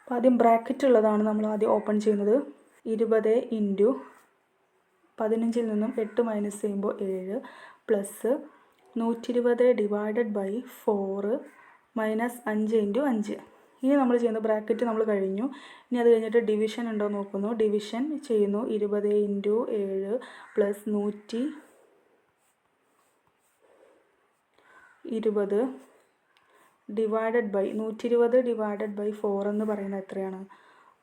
അപ്പോൾ ആദ്യം ബ്രാക്കറ്റ് ഉള്ളതാണ് നമ്മൾ ആദ്യം ഓപ്പൺ ചെയ്യുന്നത്. ഇരുപത് ഇന്റു പതിനഞ്ചിൽ നിന്നും എട്ട് മൈനസ് ചെയ്യുമ്പോൾ ഏഴ് പ്ലസ് നൂറ്റി ഇരുപത് ഡിവൈഡഡ് ബൈ ഫോറ് മൈനസ് അഞ്ച് ഇന്റു അഞ്ച്. ഇനി നമ്മൾ ചെയ്യുന്ന ബ്രാക്കറ്റ് നമ്മൾ കഴിഞ്ഞു. ഇനി അത് കഴിഞ്ഞിട്ട് ഡിവിഷൻ ഉണ്ടോ നോക്കുന്നു. ഡിവിഷൻ ചെയ്യുന്നു ഇരുപത് ഇന്റു ഏഴ് പ്ലസ് നൂറ്റി ഇരുപത് ഡിവൈഡഡ് ബൈ നൂറ്റി ഇരുപത് ഡിവൈഡഡ് ബൈ ഫോർ എന്ന് പറയുന്നത് എത്രയാണ്?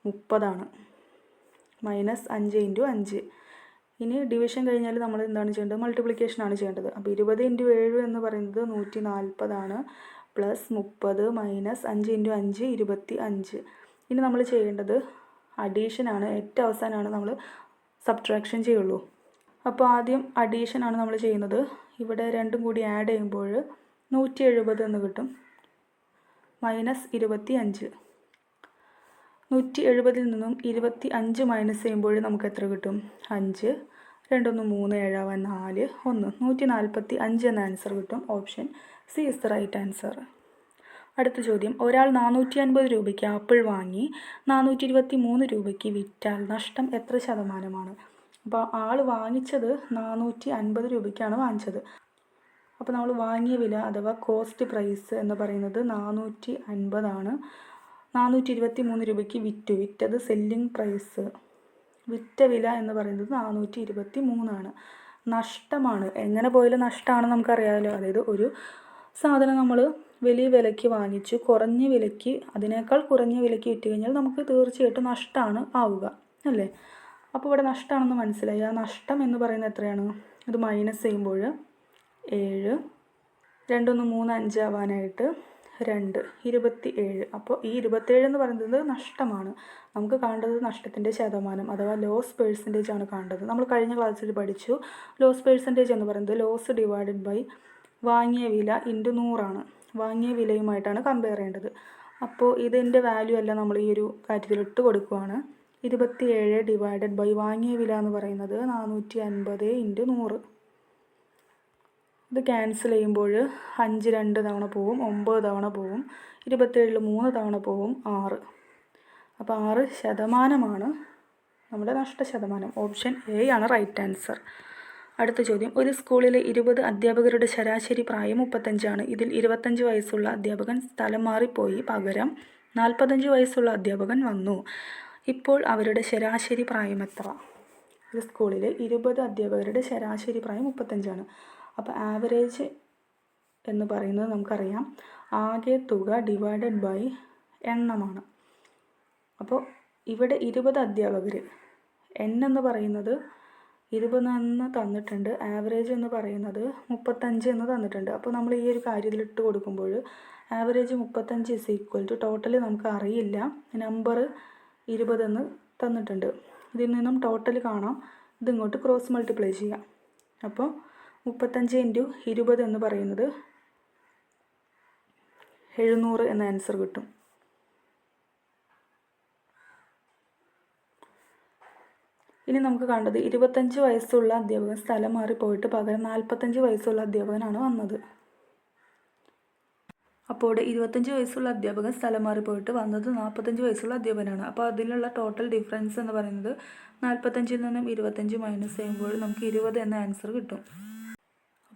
മുപ്പതാണ്. മൈനസ് അഞ്ച് ഇന്റു അഞ്ച്. ഇനി ഡിവിഷൻ കഴിഞ്ഞാൽ നമ്മൾ എന്താണ് ചെയ്യേണ്ടത്? മൾട്ടിപ്ലിക്കേഷൻ ആണ് ചെയ്യേണ്ടത്. അപ്പോൾ ഇരുപത് ഇന്റു ഏഴ് എന്ന് പറയുന്നത് നൂറ്റി നാൽപ്പതാണ് പ്ലസ് മുപ്പത് മൈനസ് അഞ്ച് ഇന്റു അഞ്ച് ഇരുപത്തി അഞ്ച് ഇനി നമ്മൾ ചെയ്യേണ്ടത് അഡീഷനാണ് ഏറ്റവും അവസാനമാണ് നമ്മൾ സബ്ട്രാക്ഷൻ ചെയ്യുള്ളൂ. അപ്പോൾ ആദ്യം അഡീഷനാണ് നമ്മൾ ചെയ്യുന്നത്. ഇവിടെ രണ്ടും കൂടി ആഡ് ചെയ്യുമ്പോൾ നൂറ്റി എഴുപത് എന്ന് കിട്ടും. മൈനസ് ഇരുപത്തി അഞ്ച് നൂറ്റി എഴുപതിൽ നിന്നും ഇരുപത്തി അഞ്ച് മൈനസ് ചെയ്യുമ്പോൾ നമുക്ക് എത്ര കിട്ടും? അഞ്ച്. രണ്ടൊന്ന് മൂന്ന് ഏഴാവാൻ നാല്. ഒന്ന്. നൂറ്റി നാൽപ്പത്തി അഞ്ച് എന്ന ആൻസർ കിട്ടും. Option C is the right answer അടുത്ത ചോദ്യം. ഒരാൾ നാനൂറ്റി അൻപത് രൂപയ്ക്ക് ആപ്പിൾ വാങ്ങി നാനൂറ്റി ഇരുപത്തി മൂന്ന് രൂപയ്ക്ക് വിറ്റാൽ നഷ്ടം എത്ര ശതമാനമാണ്? അപ്പോൾ ആൾ വാങ്ങിച്ചത് നാനൂറ്റി അൻപത് രൂപയ്ക്കാണ് വാങ്ങിച്ചത്. അപ്പോൾ നമ്മൾ വാങ്ങിയ വില അഥവാ കോസ്റ്റ് പ്രൈസ് എന്ന് പറയുന്നത് നാനൂറ്റി അൻപതാണ് നാനൂറ്റി ഇരുപത്തി മൂന്ന് രൂപയ്ക്ക് വിറ്റു. വിറ്റത് സെല്ലിംഗ് പ്രൈസ് വിറ്റ വില എന്ന് പറയുന്നത് നാനൂറ്റി ഇരുപത്തി മൂന്നാണ് നഷ്ടമാണ്. എങ്ങനെ പോയാലും നഷ്ടമാണ് നമുക്കറിയാമല്ലോ അതായത് ഒരു സാധനം നമ്മൾ വലിയ വിലയ്ക്ക് വാങ്ങിച്ചു കുറഞ്ഞ വിലയ്ക്ക് അതിനേക്കാൾ കുറഞ്ഞ വിലയ്ക്ക് വിറ്റ് കഴിഞ്ഞാൽ നമുക്ക് തീർച്ചയായിട്ടും നഷ്ടമാണ് ആവുക. അല്ലേ? അപ്പോൾ ഇവിടെ നഷ്ടമാണെന്ന് മനസ്സിലായി. ആ നഷ്ടം എന്ന് പറയുന്നത് എത്രയാണ്? ഇത് മൈനസ് ചെയ്യുമ്പോൾ ഏഴ് രണ്ടൊന്ന് മൂന്ന് അഞ്ചാവാനായിട്ട് രണ്ട് ഇരുപത്തി ഏഴ് അപ്പോൾ ഈ ഇരുപത്തേഴ് എന്ന് പറയുന്നത് നഷ്ടമാണ്. നമുക്ക് കാണേണ്ടത് നഷ്ടത്തിന്റെ ശതമാനം അഥവാ ലോസ് പേഴ്സന്റേജ് ആണ് കാണേണ്ടത്. നമ്മൾ കഴിഞ്ഞ ക്ലാസ്സിൽ പഠിച്ചു. ലോസ് പേഴ്സന്റേജ് എന്ന് പറയുന്നത് ലോസ് ഡിവൈഡഡ് ബൈ വാങ്ങിയ വില ഇന്റു നൂറാണ്. വാങ്ങിയ വിലയുമായിട്ടാണ് കമ്പയർ ചെയ്യേണ്ടത്. അപ്പോൾ ഇതിന്റെ വാല്യൂ അല്ല നമ്മൾ ഈ ഒരു കാര്യത്തിൽ ഇട്ട് കൊടുക്കുവാണ്. ഇരുപത്തി ഏഴ് ഡിവൈഡഡ് ബൈ വാങ്ങിയ വില എന്ന് പറയുന്നത് നാനൂറ്റി അൻപത് ഇന്റു നൂറ്. ഇത് ക്യാൻസൽ ചെയ്യുമ്പോൾ അഞ്ച് രണ്ട് തവണ പോവും ഒമ്പത് തവണ പോവും ഇരുപത്തേഴിൽ മൂന്ന് തവണ പോവും ആറ്. അപ്പോൾ ആറ് ശതമാനമാണ് നമ്മുടെ നഷ്ടശതമാനം ഓപ്ഷൻ എ ആണ് റൈറ്റ് ആൻസർ അടുത്ത ചോദ്യം. ഒരു സ്കൂളിലെ ഇരുപത് അധ്യാപകരുടെ ശരാശരി പ്രായം മുപ്പത്തഞ്ചാണ്. ഇതിൽ ഇരുപത്തഞ്ച് വയസ്സുള്ള അധ്യാപകൻ സ്ഥലം മാറിപ്പോയി. പകരം നാൽപ്പത്തഞ്ച് വയസ്സുള്ള അധ്യാപകൻ വന്നു. ഇപ്പോൾ അവരുടെ ശരാശരി പ്രായം എത്ര? ഒരു സ്കൂളിലെ ഇരുപത് അധ്യാപകരുടെ ശരാശരി പ്രായം മുപ്പത്തഞ്ചാണ്. അപ്പോൾ ആവറേജ് എന്ന് പറയുന്നത് നമുക്കറിയാം. ആകെ തുക ഡിവൈഡഡ് ബൈ എണ്ണമാണ്. അപ്പോൾ ഇവിടെ ഇരുപത് അധ്യാപകർ എൻ എന്ന് പറയുന്നത് ഇരുപതെന്ന് തന്നിട്ടുണ്ട്. ആവറേജ് എന്ന് പറയുന്നത് മുപ്പത്തഞ്ച് എന്ന് തന്നിട്ടുണ്ട്. അപ്പോൾ നമ്മൾ ഈ ഒരു കാര്യത്തിൽ ഇട്ട് കൊടുക്കുമ്പോൾ ആവറേജ് മുപ്പത്തഞ്ച് ഇസ് ഈക്വൽ ടു ടോട്ടൽ നമുക്ക് അറിയില്ല. നമ്പർ ഇരുപതെന്ന് തന്നിട്ടുണ്ട്. ഇതിൽ നിന്നും ടോട്ടൽ കാണാം. ഇതിങ്ങോട്ട് ക്രോസ് മൾട്ടിപ്ലൈ ചെയ്യാം. അപ്പോൾ മുപ്പത്തഞ്ച് ഇന്റു ഇരുപത് എന്ന് പറയുന്നത് എഴുന്നൂറ് എന്ന ആൻസർ കിട്ടും. ഇനി നമുക്ക് കണ്ടത് ഇരുപത്തഞ്ച് വയസ്സുള്ള അധ്യാപകൻ സ്ഥലം മാറിപ്പോയിട്ട് പകരം നാൽപ്പത്തഞ്ച് വയസ്സുള്ള അധ്യാപകനാണ് വന്നത്. അപ്പോൾ ഇരുപത്തഞ്ച് വയസ്സുള്ള അധ്യാപകൻ സ്ഥലം മാറിപ്പോയിട്ട് വന്നത് നാൽപ്പത്തഞ്ച് വയസ്സുള്ള അധ്യാപകനാണ്. അപ്പോൾ അതിലുള്ള ടോട്ടൽ ഡിഫറൻസ് എന്ന് പറയുന്നത് നാൽപ്പത്തഞ്ചിൽ നിന്നും ഇരുപത്തഞ്ച് മൈനസ് ചെയ്യുമ്പോൾ നമുക്ക് ഇരുപത് എന്ന ആൻസർ കിട്ടും.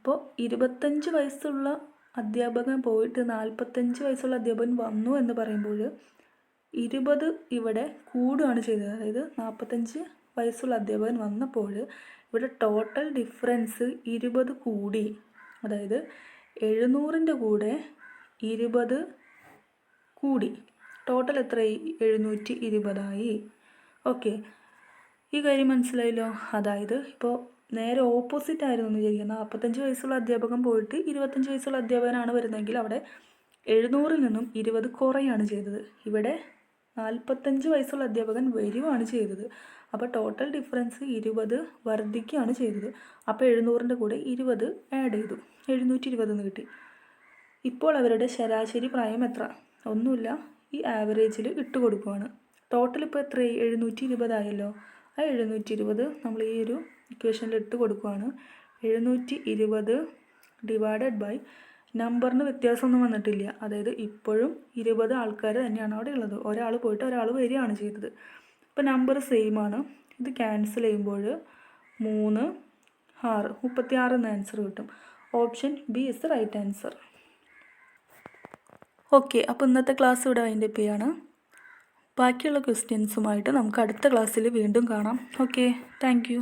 അപ്പോൾ ഇരുപത്തഞ്ച് വയസ്സുള്ള അധ്യാപകൻ പോയിട്ട് നാൽപ്പത്തഞ്ച് വയസ്സുള്ള അധ്യാപകൻ വന്നു എന്ന് പറയുമ്പോൾ ഇരുപത് ഇവിടെ കൂടുകയാണ് ചെയ്തത്. അതായത് നാൽപ്പത്തഞ്ച് വയസ്സുള്ള അധ്യാപകൻ വന്നപ്പോൾ ഇവിടെ ടോട്ടൽ ഡിഫറൻസ് ഇരുപത് കൂടി. അതായത് എഴുന്നൂറിന്റെ കൂടെ ഇരുപത് കൂടി. ടോട്ടൽ എത്രയായി? എഴുന്നൂറ്റി ഇരുപതായി. ഓക്കെ ഈ കാര്യം മനസ്സിലായല്ലോ? അതായത് ഇപ്പോൾ നേരെ ഓപ്പോസിറ്റ് ആയിരുന്നു വിചാരിക്കുക നാൽപ്പത്തഞ്ച് വയസ്സുള്ള അധ്യാപകൻ പോയിട്ട് ഇരുപത്തഞ്ച് വയസ്സുള്ള അധ്യാപകനാണ് വരുന്നതെങ്കിൽ അവിടെ എഴുന്നൂറിൽ നിന്നും ഇരുപത് കുറയാണ് ചെയ്തത്. ഇവിടെ നാൽപ്പത്തഞ്ച് വയസ്സുള്ള അധ്യാപകൻ വരികയാണ് ചെയ്തത്. അപ്പോൾ ടോട്ടൽ ഡിഫറൻസ് ഇരുപത് വർദ്ധിക്കുകയാണ് ചെയ്തത്. അപ്പോൾ എഴുന്നൂറിന്റെ കൂടെ ഇരുപത് ആഡ് ചെയ്തു. എഴുന്നൂറ്റി ഇരുപത് എന്ന് കിട്ടി. ഇപ്പോൾ അവരുടെ ശരാശരി പ്രായം എത്ര? ഒന്നുമില്ല. ഈ ആവറേജിൽ ഇട്ട് കൊടുക്കുവാണ്. ടോട്ടൽ ഇപ്പോൾ എത്രയായി? എഴുന്നൂറ്റി ഇരുപതായല്ലോ ആ എഴുന്നൂറ്റി ഇരുപത് നമ്മൾ ഈ ഒരു ഇക്വേഷനിൽ ഇട്ട് കൊടുക്കുവാണ്. എഴുന്നൂറ്റി ഇരുപത് ഡിവൈഡഡ് ബൈ നമ്പറിന് വ്യത്യാസമൊന്നും വന്നിട്ടില്ല. അതായത് ഇപ്പോഴും ഇരുപത് ആൾക്കാർ തന്നെയാണ് അവിടെ ഉള്ളത്. ഒരാൾ പോയിട്ട് ഒരാൾ വരികയാണ് ചെയ്തത്. അപ്പോൾ നമ്പർ സെയിം ആണ്. ഇത് ക്യാൻസൽ ചെയ്യുമ്പോൾ മൂന്ന് ആറ് മുപ്പത്തി ആറ് എന്ന ആൻസർ കിട്ടും. Option B is the right answer okay അപ്പോൾ ഇന്നത്തെ ക്ലാസ് ഇവിടെ അതിന്റെ പേയാണ് ബാക്കിയുള്ള ക്വസ്റ്റ്യൻസുമായിട്ട് നമുക്ക് അടുത്ത ക്ലാസ്സിൽ വീണ്ടും കാണാം. Okay thank